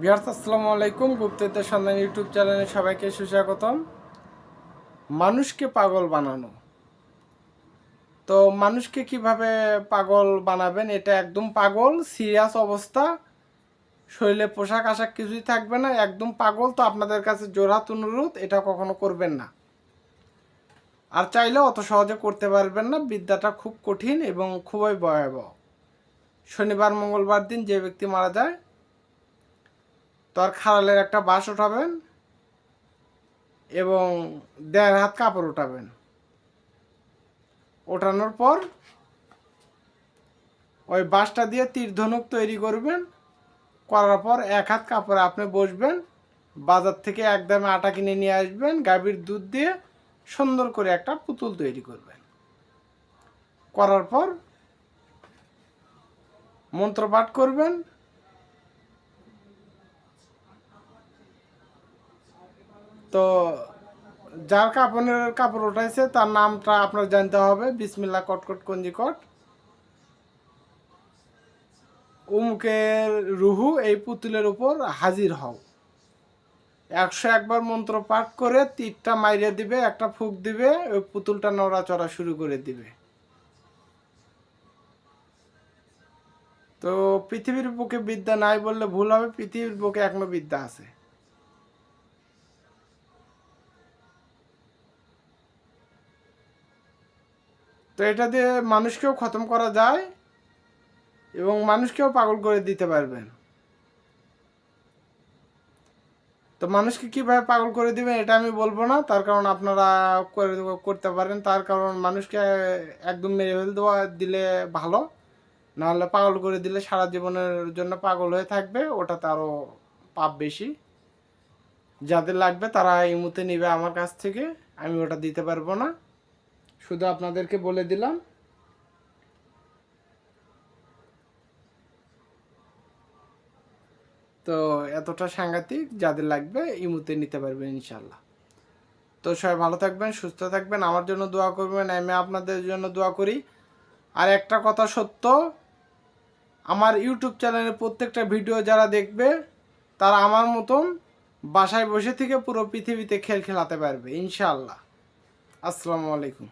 বিহার্স আসসালামু আলাইকুম। গুপ্তদের সন্ধান ইউটিউব চ্যানেলে সবাইকে সুস্বাগতম। মানুষকে পাগল বানানো। তো মানুষকে কীভাবে পাগল বানাবেন? এটা একদম পাগল, সিরিয়াস অবস্থা। শরীরে পোশাক, আশাক কিছুই থাকবে না, একদম পাগল। তো আপনাদের কাছে জোরহাত অনুরোধ, এটা কখনো করবেন না। আর চাইলে অত সহজে করতে পারবেন না, বিদ্যাটা খুব কঠিন এবং খুবই ভয়াবহ। শনিবার, মঙ্গলবার দিন যে ব্যক্তি মারা যায় তার খাড়ালের একটা বাঁশ উঠাবেন এবং দেড় হাত কাপড় উঠাবেন। ওঠানোর পর ওই বাঁশটা দিয়ে তীর ধনুক তৈরি করবেন। করার পর এক হাত কাপড়ে আপনি বসবেন। বাজার থেকে একদমে আটা কিনে নিয়ে আসবেন, গাভীর দুধ দিয়ে সুন্দর করে একটা পুতুল তৈরি করবেন। করার পর মন্ত্রপাঠ করবেন। তো যার কাপড়ের কাপড় উঠাইছে, তার নামটা আপনার জানতে হবে। বিসমিল্লা কটকট কঞ্জিকট। উমুকের রুহু এই পুতুলের উপর হাজির হও। একশো একবার মন্ত্র পাঠ করে তীরটা মাইরে দিবে, একটা ফুক দিবে, ওই পুতুলটা নড়াচড়া শুরু করে দিবে। তো পৃথিবীর বুকে বিদ্যা নাই বললে ভুল হবে, পৃথিবীর বুকে এখনও বিদ্যা আছে। তো এটা দিয়ে মানুষকেও খতম করা যায় এবং মানুষকেও পাগল করে দিতে পারবেন। তো মানুষকে কীভাবে পাগল করে দিবেন এটা আমি বলব না, তার কারণ আপনারা করে করতে পারেন, তার কারণ মানুষকে একদম মেরে ফেল দেওয়া দিলে ভালো, নাহলে পাগল করে দিলে সারা জীবনের জন্য পাগল হয়ে থাকবে, ওটাতে আরও পাপ বেশি। যাদের লাগবে তারা এই মুহূর্তে নিবে আমার কাছ থেকে, আমি ওটা দিতে পারব না। শুধু আপনাদেরকে বলে দিলাম। তো এতটা সাংঘাতিক যাদের লাগবে ইমুতে নিতে পারবেন ইনশাল্লাহ তো সবাই ভালো থাকবেন, সুস্থ থাকবেন। আমার জন্য দোয়া করবেন, আমি আপনাদের জন্য দোয়া করি। আর একটা কথা সত্য, আমার ইউটিউব চ্যানেলের প্রত্যেকটা ভিডিও যারা দেখবে, তারা আমার মতন বাসায় বসে থেকে পুরো পৃথিবীতে খেল খেলাতে পারবে, ইনশাআল্লাহ। আসসালামু আলাইকুম।